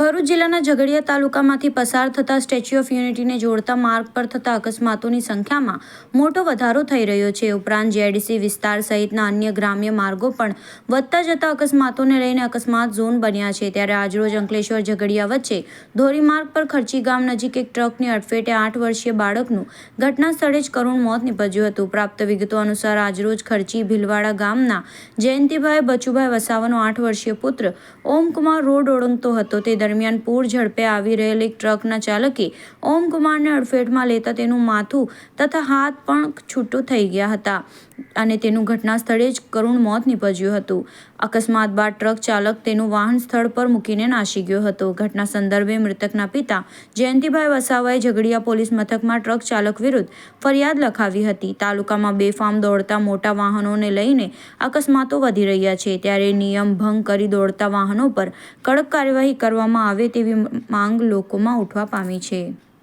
ભરૂચ જિલ્લાના ઝઘડિયા તાલુકામાંથી પસાર થતા સ્ટેચ્યુ ઓફ યુનિટીને જોડતા માર્ગ પર થતા અકસ્માતોની સંખ્યામાં મોટો વધારો થઈ રહ્યો છે. ઉપરાંત જેડીસી વિસ્તાર સહિતના અન્ય ગ્રામ્ય માર્ગો પણ વધતા જતા અકસ્માતોને લઈને અકસ્માત ઝોન બન્યા છે. ત્યારે આજરોજ અંકલેશ્વર ઝઘડિયા વચ્ચે ધોરીમાર્ગ પર ખર્ચી ગામ નજીક એક ટ્રકની અડફેટે આઠ વર્ષીય બાળકનું ઘટના સ્થળે જ કરુણ મોત નીપજ્યું હતું. પ્રાપ્ત વિગતો અનુસાર આજરોજ ખર્ચી ભીલવાડા ગામના જયંતિભાઈ બચુભાઈ વસાવાનો આઠ વર્ષીય પુત્ર ઓમકુમાર રોડ ઓળંગતો હતો. તે દરમિયાન પૂર ઝડપે આવી રહેલ ટ્રકના ચાલકે ઓમકુમારને અડફેટમાં લેતા તેનું માથું તથા હાથ પણ છૂટું થઈ ગયા હતા. અને તેનું ઘટના સ્થળે જ કરુણ મોત નીપજ્યું હતું. અકસ્માત બાદ ટ્રક ચાલક તેનું વાહન સ્થળ પર મૂકીને નાસી ગયો હતો. ઘટના સંદર્ભે મૃતકના પિતા જયંતિભાઈ વસાવાએ ઝઘડિયા પોલીસ મથકમાં ટ્રક ચાલક વિરુદ્ધ ફરિયાદ લખાવી હતી. તાલુકામાં બેફામ દોડતા મોટા વાહનોને લઈને અકસ્માતો વધી રહ્યા છે. ત્યારે નિયમ ભંગ કરી દોડતા વાહનો પર કડક કાર્યવાહી કરવામાં આવે તેવી માંગ લોકોમાં ઉઠવા પામી છે.